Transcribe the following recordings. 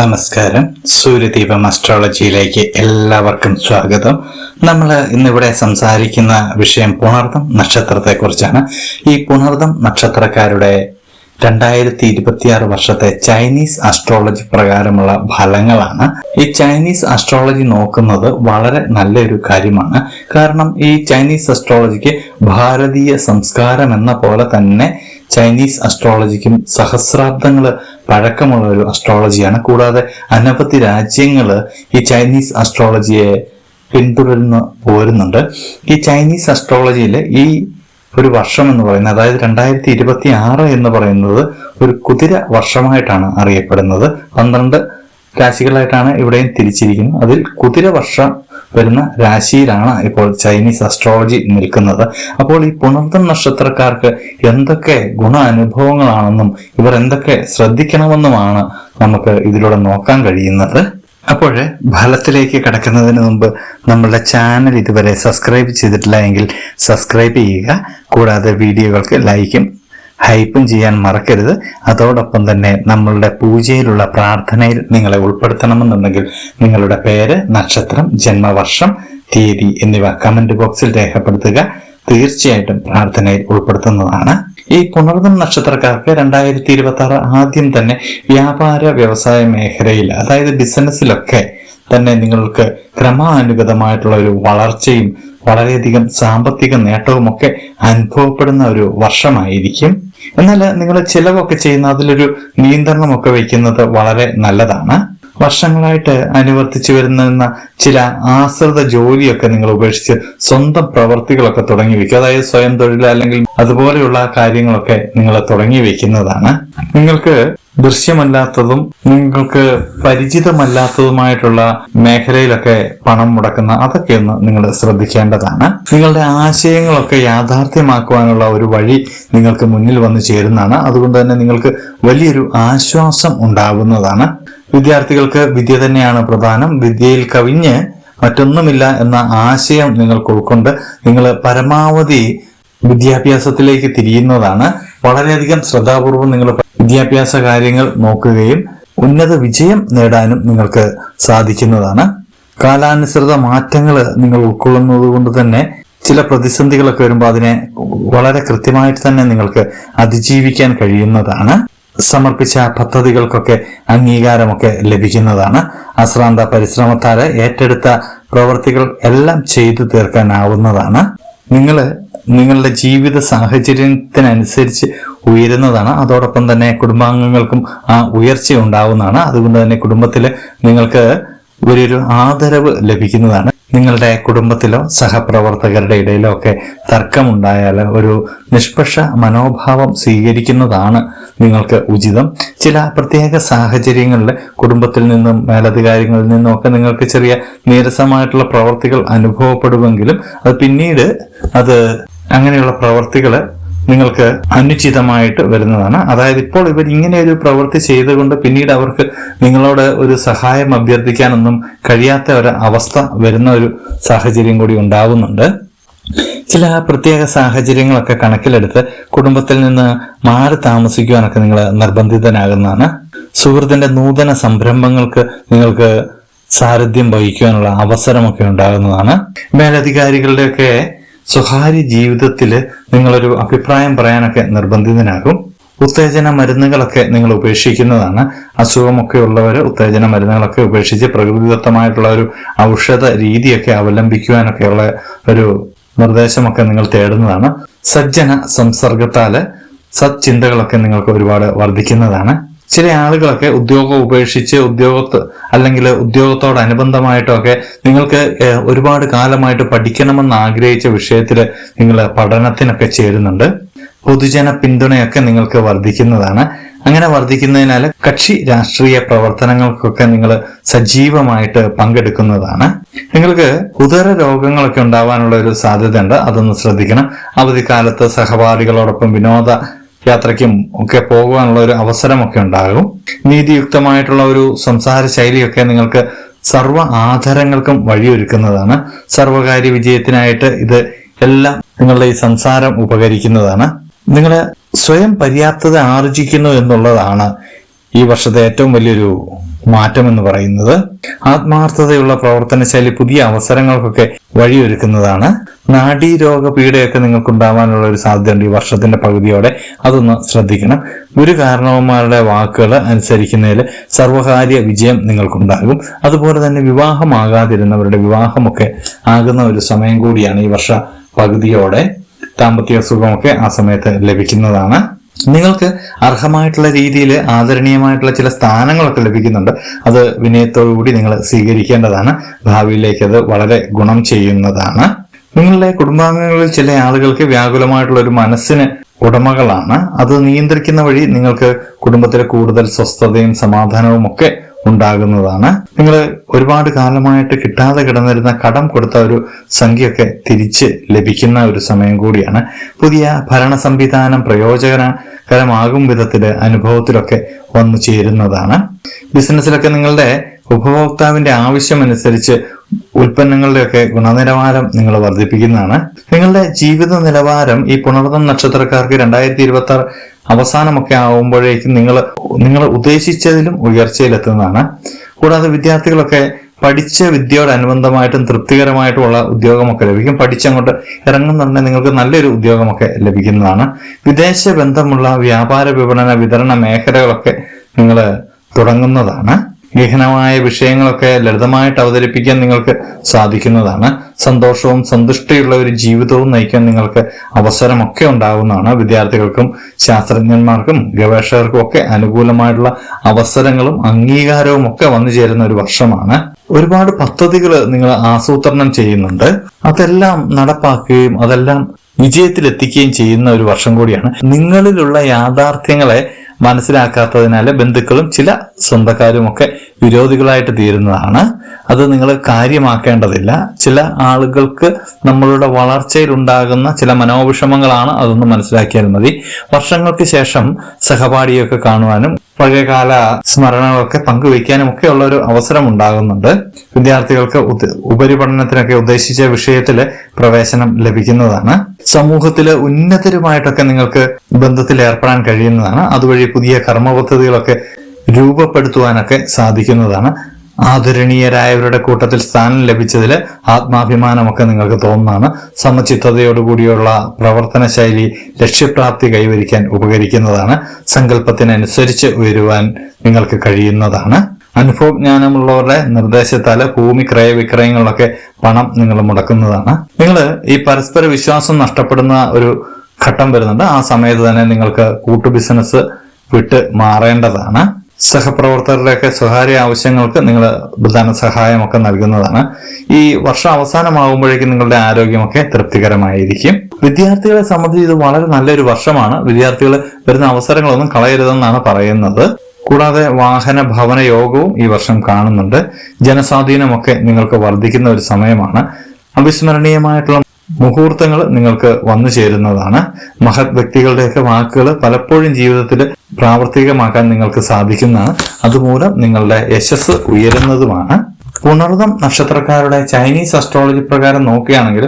നമസ്കാരം. സൂര്യദീപം അസ്ട്രോളജിയിലേക്ക് എല്ലാവർക്കും സ്വാഗതം. നമ്മൾ ഇന്നിവിടെ സംസാരിക്കുന്ന വിഷയം പുണർദം നക്ഷത്രത്തെക്കുറിച്ചാണ്. ഈ പുണർദം നക്ഷത്രക്കാരുടെ രണ്ടായിരത്തി ഇരുപത്തിയാറ് വർഷത്തെ ചൈനീസ് അസ്ട്രോളജി പ്രകാരമുള്ള ഫലങ്ങളാണ്. ഈ ചൈനീസ് അസ്ട്രോളജി നോക്കുന്നത് വളരെ നല്ലൊരു കാര്യമാണ്. കാരണം ഈ ചൈനീസ് അസ്ട്രോളജിക്ക് ഭാരതീയ സംസ്കാരം എന്ന പോലെ തന്നെ ചൈനീസ് അസ്ട്രോളജിക്കും സഹസ്രാബ്ദങ്ങൾ പഴക്കമുള്ള ഒരു അസ്ട്രോളജിയാണ് കൂടാതെ അനവധി രാജ്യങ്ങൾ ഈ ചൈനീസ് അസ്ട്രോളജിയെ പിന്തുടർന്ന് പോരുന്നുണ്ട്. ഈ ചൈനീസ് അസ്ട്രോളജിയിൽ ഈ ഒരു വർഷം എന്ന് പറയുന്നത് അതായത് രണ്ടായിരത്തി ഇരുപത്തി ആറ് എന്ന് പറയുന്നത് ഒരു കുതിര വർഷമായിട്ടാണ് അറിയപ്പെടുന്നത്. പന്ത്രണ്ട് രാശികളായിട്ടാണ് ഇവിടെയും തിരിച്ചിരിക്കുന്നത്. അതിൽ കുതിരവർഷം വരുന്ന രാശിയിലാണ് ഇപ്പോൾ ചൈനീസ് അസ്ട്രോളജി നിൽക്കുന്നത്. അപ്പോൾ ഈ പുണർത്തം നക്ഷത്രക്കാർക്ക് എന്തൊക്കെ ഗുണ അനുഭവങ്ങളാണെന്നും ഇവർ എന്തൊക്കെ ശ്രദ്ധിക്കണമെന്നുമാണ് നമുക്ക് ഇതിലൂടെ നോക്കാൻ കഴിയുന്നത്. അപ്പോൾ ഫലത്തിലേക്ക് കടക്കുന്നതിന് മുമ്പ് നമ്മളുടെ ചാനൽ ഇതുവരെ സബ്സ്ക്രൈബ് ചെയ്തിട്ടില്ല എങ്കിൽ സബ്സ്ക്രൈബ് ചെയ്യുക. കൂടാതെ വീഡിയോകൾക്ക് ലൈക്കും ഹൈപ്പും ചെയ്യാൻ മറക്കരുത്. അതോടൊപ്പം തന്നെ നമ്മളുടെ പൂജയിലുള്ള പ്രാർത്ഥനയിൽ നിങ്ങളെ ഉൾപ്പെടുത്തണമെന്നുണ്ടെങ്കിൽ നിങ്ങളുടെ പേര് നക്ഷത്രം ജന്മവർഷം തീയതി എന്നിവ കമന്റ് ബോക്സിൽ രേഖപ്പെടുത്തുക. തീർച്ചയായിട്ടും പ്രാർത്ഥനയിൽ ഉൾപ്പെടുത്തുന്നതാണ്. ഈ പുണർദം നക്ഷത്രക്കാർക്ക് രണ്ടായിരത്തി ഇരുപത്തി ആറ് ആദ്യം തന്നെ വ്യാപാര വ്യവസായ മേഖലയിൽ അതായത് ബിസിനസ്സിലൊക്കെ തന്നെ നിങ്ങൾക്ക് ക്രമാനുഗതമായിട്ടുള്ള ഒരു വളർച്ചയും വളരെയധികം സാമ്പത്തിക നേട്ടവുമൊക്കെ അനുഭവപ്പെടുന്ന ഒരു വർഷമായിരിക്കും. എന്നാൽ നിങ്ങൾ ചിലവൊക്കെ ചെയ്യുന്ന അതിലൊരു നിയന്ത്രണമൊക്കെ വയ്ക്കുന്നത് വളരെ നല്ലതാണ്. വർഷങ്ങളായിട്ട് അനുവർത്തിച്ചു വരുന്ന ചില ആശ്രിത ജോലിയൊക്കെ നിങ്ങൾ ഉപേക്ഷിച്ച് സ്വന്തം പ്രവർത്തികളൊക്കെ തുടങ്ങി വെക്കുക അതായത് സ്വയം തൊഴിൽ അല്ലെങ്കിൽ അതുപോലെയുള്ള കാര്യങ്ങളൊക്കെ നിങ്ങൾ തുടങ്ങി വെക്കുന്നതാണ് നിങ്ങൾക്ക് ദൃശ്യമല്ലാത്തതും നിങ്ങൾക്ക് പരിചിതമല്ലാത്തതുമായിട്ടുള്ള മേഖലയിലൊക്കെ പണം മുടക്കുന്ന അതൊക്കെ ഒന്ന് നിങ്ങൾ ശ്രദ്ധിക്കേണ്ടതാണ്. നിങ്ങളുടെ ആശയങ്ങളൊക്കെ യാഥാർത്ഥ്യമാക്കുവാനുള്ള ഒരു വഴി നിങ്ങൾക്ക് മുന്നിൽ വന്നു ചേരുന്നതാണ്. അതുകൊണ്ട് തന്നെ നിങ്ങൾക്ക് വലിയൊരു ആശ്വാസം ഉണ്ടാകുന്നതാണ്. വിദ്യാർത്ഥികൾക്ക് വിദ്യ തന്നെയാണ് പ്രധാനം. വിദ്യയിൽ കവിഞ്ഞ് മറ്റൊന്നുമില്ല എന്ന ആശയം നിങ്ങൾക്ക് ഉൾക്കൊണ്ട് നിങ്ങൾ പരമാവധി വിദ്യാഭ്യാസത്തിലേക്ക് തിരിയുന്നതാണ്. വളരെയധികം ശ്രദ്ധാപൂർവം നിങ്ങൾ വിദ്യാഭ്യാസ കാര്യങ്ങൾ നോക്കുകയും ഉന്നത വിജയം നേടാനും നിങ്ങൾക്ക് സാധിക്കുന്നതാണ്. കാലാനുസൃത മാറ്റങ്ങൾ നിങ്ങൾ ഉൾക്കൊള്ളുന്നത് കൊണ്ട് തന്നെ ചില പ്രതിസന്ധികളൊക്കെ വരുമ്പോൾ അതിനെ വളരെ കൃത്യമായിട്ട് തന്നെ നിങ്ങൾക്ക് അതിജീവിക്കാൻ കഴിയുന്നതാണ്. സമർപ്പിച്ച പദ്ധതികൾക്കൊക്കെ അംഗീകാരമൊക്കെ ലഭിക്കുന്നതാണ്. അശ്രാന്ത പരിശ്രമത്താൽ ഏറ്റെടുത്ത പ്രവർത്തികൾ എല്ലാം ചെയ്തു തീർക്കാനാവുന്നതാണ്. നിങ്ങൾ നിങ്ങളുടെ ജീവിത സാഹചര്യത്തിനനുസരിച്ച് ഉയരുന്നതാണ്. അതോടൊപ്പം തന്നെ കുടുംബാംഗങ്ങൾക്കും ആ ഉയർച്ച ഉണ്ടാവുന്നതാണ്. അതുകൊണ്ട് തന്നെ കുടുംബത്തിൽ നിങ്ങൾക്ക് ഒരു ആദരവ് ലഭിക്കുന്നതാണ്. നിങ്ങളുടെ കുടുംബത്തിലോ സഹപ്രവർത്തകരുടെ ഇടയിലോ ഒക്കെ തർക്കമുണ്ടായാൽ ഒരു നിഷ്പക്ഷ മനോഭാവം സ്വീകരിക്കുന്നതാണ് നിങ്ങൾക്ക് ഉചിതം. ചില പ്രത്യേക സാഹചര്യങ്ങളിൽ കുടുംബത്തിൽ നിന്നും മേലധികാരികളിൽ നിന്നും ഒക്കെ നിങ്ങൾക്ക് ചെറിയ നീരസമായിട്ടുള്ള പ്രവർത്തികൾ അനുഭവപ്പെടുമെങ്കിലും അത് പിന്നീട് അത് അങ്ങനെയുള്ള പ്രവർത്തികൾ നിങ്ങൾക്ക് അനുചിതമായിട്ട് വരുന്നതാണ്. അതായത് ഇപ്പോൾ ഇവർ ഇങ്ങനെ ഒരു പ്രവൃത്തി ചെയ്തുകൊണ്ട് പിന്നീട് അവർക്ക് നിങ്ങളോട് ഒരു സഹായം അഭ്യർത്ഥിക്കാനൊന്നും കഴിയാത്ത ഒരു അവസ്ഥ വരുന്ന ഒരു സാഹചര്യം കൂടി ഉണ്ടാവുന്നുണ്ട്. ചില പ്രത്യേക സാഹചര്യങ്ങളൊക്കെ കണക്കിലെടുത്ത് കുടുംബത്തിൽ നിന്ന് മാറി താമസിക്കുവാനൊക്കെ നിങ്ങൾ നിർബന്ധിതനാകുന്നതാണ്. സുഹൃത്തിന്റെ നൂതന സംരംഭങ്ങൾക്ക് നിങ്ങൾക്ക് സാരഥ്യം വഹിക്കുവാനുള്ള അവസരമൊക്കെ ഉണ്ടാകുന്നതാണ്. മേലധികാരികളുടെയൊക്കെ സ്വകാര്യ ജീവിതത്തിൽ നിങ്ങളൊരു അഭിപ്രായം പറയാനൊക്കെ നിർബന്ധിതനാകും. ഉത്തേജന മരുന്നുകളൊക്കെ നിങ്ങൾ ഉപേക്ഷിക്കുന്നതാണ്. അസുഖമൊക്കെ ഉള്ളവർ ഉത്തേജന മരുന്നുകളൊക്കെ ഉപേക്ഷിച്ച് പ്രകൃതിദത്തമായിട്ടുള്ള ഒരു ഔഷധ രീതിയൊക്കെ അവലംബിക്കുവാനൊക്കെയുള്ള ഒരു നിർദ്ദേശമൊക്കെ നിങ്ങൾ തേടുന്നതാണ്. സജ്ജന സംസർഗത്താൽ സച്ചിന്തകളൊക്കെ നിങ്ങൾക്ക് ഒരുപാട് വർദ്ധിക്കുന്നതാണ്. ചില ആളുകളൊക്കെ ഉദ്യോഗം ഉപേക്ഷിച്ച് ഉദ്യോഗത്ത് അല്ലെങ്കിൽ ഉദ്യോഗത്തോടനുബന്ധമായിട്ടൊക്കെ നിങ്ങൾക്ക് ഒരുപാട് കാലമായിട്ട് പഠിക്കണമെന്ന് ആഗ്രഹിച്ച വിഷയത്തിൽ നിങ്ങൾ പഠനത്തിനൊക്കെ ചേരുന്നുണ്ട്. പൊതുജന പിന്തുണയൊക്കെ നിങ്ങൾക്ക് വർദ്ധിക്കുന്നതാണ്. അങ്ങനെ വർദ്ധിക്കുന്നതിനാൽ കക്ഷി രാഷ്ട്രീയ പ്രവർത്തനങ്ങൾക്കൊക്കെ നിങ്ങൾ സജീവമായിട്ട് പങ്കെടുക്കുന്നതാണ്. നിങ്ങൾക്ക് ഉദര രോഗങ്ങളൊക്കെ ഉണ്ടാവാനുള്ള ഒരു സാധ്യതയുണ്ട്. അതൊന്ന് ശ്രദ്ധിക്കണം. അവധിക്കാലത്ത് സഹപാഠികളോടൊപ്പം വിനോദ യാത്രയ്ക്കും ഒക്കെ പോകുവാനുള്ള ഒരു അവസരമൊക്കെ ഉണ്ടാകും. നീതിയുക്തമായിട്ടുള്ള ഒരു സംസാര ശൈലിയൊക്കെ നിങ്ങൾക്ക് സർവ ആധാരങ്ങൾക്കും വഴിയൊരുക്കുന്നതാണ്. സർവകാര്യ വിജയത്തിനായിട്ട് ഇത് എല്ലാം നിങ്ങളുടെ ഈ സംസാരം ഉപകരിക്കുന്നതാണ്. നിങ്ങൾ സ്വയം പര്യാപ്തത ആർജിക്കുന്നു എന്നുള്ളതാണ് ഈ വർഷത്തെ ഏറ്റവും വലിയൊരു മാറ്റം എന്ന് പറയുന്നത് ആത്മാർത്ഥതയുള്ള പ്രവർത്തനശൈലി പുതിയ അവസരങ്ങൾക്കൊക്കെ വഴിയൊരുക്കുന്നതാണ്. നാഡീരോഗ പീഡയൊക്കെ നിങ്ങൾക്ക് ഉണ്ടാവാനുള്ള ഒരു സാധ്യതയുണ്ട് ഈ വർഷത്തിന്റെ പകുതിയോടെ. അതൊന്ന് ശ്രദ്ധിക്കണം. ഗുരുകാരണവന്മാരുടെ വാക്കുകൾ അനുസരിക്കുന്നതിൽ സർവകാര്യ വിജയം നിങ്ങൾക്കുണ്ടാകും. അതുപോലെ തന്നെ വിവാഹമാകാതിരുന്നവരുടെ വിവാഹമൊക്കെ ആകുന്ന ഒരു സമയം കൂടിയാണ് ഈ വർഷ പകുതിയോടെ. ദാമ്പത്യ സുഖമൊക്കെ ആ സമയത്ത് ലഭിക്കുന്നതാണ്. നിങ്ങൾക്ക് അർഹമായിട്ടുള്ള രീതിയിൽ ആദരണീയമായിട്ടുള്ള ചില സ്ഥാനങ്ങളൊക്കെ ലഭിക്കുന്നുണ്ട്. അത് വിനയത്തോടുകൂടി നിങ്ങൾ സ്വീകരിക്കേണ്ടതാണ്. ഭാവിയിലേക്ക് അത് വളരെ ഗുണം ചെയ്യുന്നതാണ്. നിങ്ങളുടെ കുടുംബാംഗങ്ങളിൽ ചില ആളുകൾക്ക് വ്യാകുലമായിട്ടുള്ള ഒരു മനസ്സിന് ഉടമകളാണ്. അത് നിയന്ത്രിക്കുന്ന വഴി നിങ്ങൾക്ക് കുടുംബത്തിലെ കൂടുതൽ സ്വസ്ഥതയും സമാധാനവും ഒക്കെ ഉണ്ടാകുന്നതാണ്. നിങ്ങൾ ഒരുപാട് കാലമായിട്ട് കിട്ടാതെ കിടന്നിരുന്ന കടം കൊടുത്ത ഒരു സംഖ്യയൊക്കെ തിരിച്ച് ലഭിക്കുന്ന ഒരു സമയം കൂടിയാണ്. പുതിയ ഭരണ സംവിധാനം പ്രയോജനകരമാകും വിധത്തിൽ അനുഭവത്തിലൊക്കെ വന്നു ചേരുന്നതാണ്. ബിസിനസ്സിലൊക്കെ നിങ്ങളുടെ ഉപഭോക്താവിന്റെ ആവശ്യമനുസരിച്ച് ഉൽപ്പന്നങ്ങളുടെയൊക്കെ ഗുണനിലവാരം നിങ്ങൾ വർദ്ധിപ്പിക്കുന്നതാണ്. നിങ്ങളുടെ ജീവിത നിലവാരം ഈ പുണർന്നം നക്ഷത്രക്കാർക്ക് രണ്ടായിരത്തി ഇരുപത്തി ആറ് അവസാനമൊക്കെ ആവുമ്പോഴേക്കും നിങ്ങൾ നിങ്ങൾ ഉദ്ദേശിച്ചതിലും ഉയർച്ചയിലെത്തുന്നതാണ്. കൂടാതെ വിദ്യാർത്ഥികളൊക്കെ പഠിച്ച വിദ്യയോടനുബന്ധമായിട്ടും തൃപ്തികരമായിട്ടുള്ള ഉദ്യോഗമൊക്കെ ലഭിക്കും. പഠിച്ചങ്ങോട്ട് ഇറങ്ങുന്നുണ്ടെങ്കിൽ നിങ്ങൾക്ക് നല്ലൊരു ഉദ്യോഗമൊക്കെ ലഭിക്കുന്നതാണ്. വിദേശ ബന്ധമുള്ള വ്യാപാര വിപണന വിതരണ മേഖലകളൊക്കെ നിങ്ങൾ തുടങ്ങുന്നതാണ്. ഗഹനമായ വിഷയങ്ങളൊക്കെ ലളിതമായിട്ട് അവതരിപ്പിക്കാൻ നിങ്ങൾക്ക് സാധിക്കുന്നതാണ്. സന്തോഷവും സന്തുഷ്ടിയുള്ള ഒരു ജീവിതവും നയിക്കാൻ നിങ്ങൾക്ക് അവസരമൊക്കെ ഉണ്ടാകുന്നതാണ് വിദ്യാർത്ഥികൾക്കും ശാസ്ത്രജ്ഞന്മാർക്കും ഗവേഷകർക്കും ഒക്കെ അനുകൂലമായിട്ടുള്ള അവസരങ്ങളും അംഗീകാരവും ഒക്കെ വന്നു ചേരുന്ന ഒരു വർഷമാണ്. ഒരുപാട് പദ്ധതികൾ നിങ്ങൾ ആസൂത്രണം ചെയ്യുന്നുണ്ട്. അതെല്ലാം നടപ്പാക്കുകയും അതെല്ലാം വിജയത്തിലെത്തിക്കുകയും ചെയ്യുന്ന ഒരു വർഷം കൂടിയാണ്. നിങ്ങളിലുള്ള യാഥാർത്ഥ്യങ്ങളെ മനസ്സിലാക്കാത്തതിനാൽ ബന്ധുക്കളും ചില സ്വന്തക്കാരും ഒക്കെ വിരോധികളായിട്ട് തീരുന്നതാണ്. അത് നിങ്ങൾ കാര്യമാക്കേണ്ടതില്ല. ചില ആളുകൾക്ക് നമ്മളുടെ വളർച്ചയിൽ ഉണ്ടാകുന്ന ചില മനോവിഷമങ്ങളാണ് അതൊന്ന് മനസ്സിലാക്കിയാൽ മതി. വർഷങ്ങൾക്ക് ശേഷം സഹപാഠിയൊക്കെ കാണുവാനും പഴയകാല സ്മരണകളൊക്കെ പങ്കുവയ്ക്കാനും ഒക്കെ ഉള്ള ഒരു അവസരം ഉണ്ടാകുന്നുണ്ട്. വിദ്യാർത്ഥികൾക്ക് ഉപരിപഠനത്തിനൊക്കെ ഉദ്ദേശിച്ച വിഷയത്തിൽ പ്രവേശനം ലഭിക്കുന്നതാണ്. സമൂഹത്തിൽ ഉന്നതരുമായിട്ടൊക്കെ നിങ്ങൾക്ക് ബന്ധത്തിൽ ഏർപ്പെടാൻ കഴിയുന്നതാണ്. അതുവഴി പുതിയ കർമ്മ പദ്ധതികളൊക്കെ രൂപപ്പെടുത്തുവാനൊക്കെ സാധിക്കുന്നതാണ്. ആദരണീയരായവരുടെ കൂട്ടത്തിൽ സ്ഥാനം ലഭിച്ചതിൽ ആത്മാഭിമാനമൊക്കെ നിങ്ങൾക്ക് തോന്നുന്നതാണ്. സമചിത്തതയോടുകൂടിയുള്ള പ്രവർത്തന ശൈലി ലക്ഷ്യപ്രാപ്തി കൈവരിക്കാൻ ഉപകരിക്കുന്നതാണ്. സങ്കല്പത്തിനനുസരിച്ച് ഉയരുവാൻ നിങ്ങൾക്ക് കഴിയുന്നതാണ്. അനുഭവജ്ഞാനമുള്ളവരുടെ നിർദ്ദേശത്താൽ ഭൂമി ക്രയവിക്രയങ്ങളിലൊക്കെ പണം നിങ്ങൾ മുടക്കുന്നതാണ്. നിങ്ങൾ ഈ പരസ്പര വിശ്വാസം നഷ്ടപ്പെടുന്ന ഒരു ഘട്ടം വരുന്നുണ്ട്. ആ സമയത്ത് തന്നെ നിങ്ങൾക്ക് കൂട്ടു ബിസിനസ് വിട്ട് മാറേണ്ടതാണ്. സഹപ്രവർത്തകരുടെയൊക്കെ സ്വകാര്യ ആവശ്യങ്ങൾക്ക് നിങ്ങൾ ധനസഹായമൊക്കെ നൽകുന്നതാണ്. ഈ വർഷം അവസാനമാകുമ്പോഴേക്കും നിങ്ങളുടെ ആരോഗ്യമൊക്കെ തൃപ്തികരമായിരിക്കും. വിദ്യാർത്ഥികളെ സംബന്ധിച്ച് ഇത് വളരെ നല്ലൊരു വർഷമാണ്. വിദ്യാർത്ഥികൾ വരുന്ന അവസരങ്ങളൊന്നും കളയരുതെന്നാണ് പറയുന്നത്. കൂടാതെ വാഹന ഭവന യോഗവും ഈ വർഷം കാണുന്നുണ്ട്. ജനസ്വാധീനമൊക്കെ നിങ്ങൾക്ക് വർദ്ധിക്കുന്ന ഒരു സമയമാണ്. അവിസ്മരണീയമായിട്ടുള്ള മുഹൂർത്തങ്ങൾ നിങ്ങൾക്ക് വന്നു ചേരുന്നതാണ്. മഹത് വ്യക്തികളുടെയൊക്കെ വാക്കുകൾ പലപ്പോഴും ജീവിതത്തിൽ പ്രാവർത്തികമാക്കാൻ നിങ്ങൾക്ക് സാധിക്കുന്നതാണ്. അതുമൂലം നിങ്ങളുടെ യശസ് ഉയരുന്നതുമാണ്. പുണർദം നക്ഷത്രക്കാരുടെ ചൈനീസ് അസ്ട്രോളജി പ്രകാരം നോക്കുകയാണെങ്കിൽ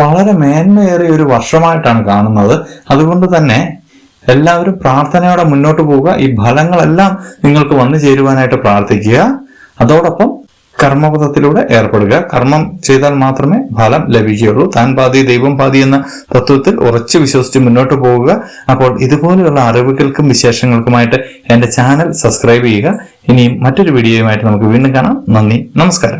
വളരെ മേന്മയേറിയ ഒരു വർഷമായിട്ടാണ് കാണുന്നത്. അതുകൊണ്ട് തന്നെ എല്ലാവരും പ്രാർത്ഥനയോടെ മുന്നോട്ട് പോവുക. ഈ ഫലങ്ങളെല്ലാം നിങ്ങൾക്ക് വന്നു ചേരുവാനായിട്ട് പ്രാർത്ഥിക്കുക. അതോടൊപ്പം കർമ്മപഥത്തിലൂടെ ഏർപ്പെടുക. കർമ്മം ചെയ്താൽ മാത്രമേ ഫലം ലഭിക്കുകയുള്ളൂ. താൻ പാതി ദൈവം പാതി എന്ന തത്വത്തിൽ ഉറച്ചു വിശ്വസിച്ച് മുന്നോട്ട് പോവുക. അപ്പോൾ ഇതുപോലെയുള്ള അറിവുകൾക്കും വിശേഷങ്ങൾക്കുമായിട്ട് എന്റെ ചാനൽ സബ്സ്ക്രൈബ് ചെയ്യുക. ഇനിയും മറ്റൊരു വീഡിയോയുമായിട്ട് നമുക്ക് വീണ്ടും കാണാം. നന്ദി നമസ്കാരം.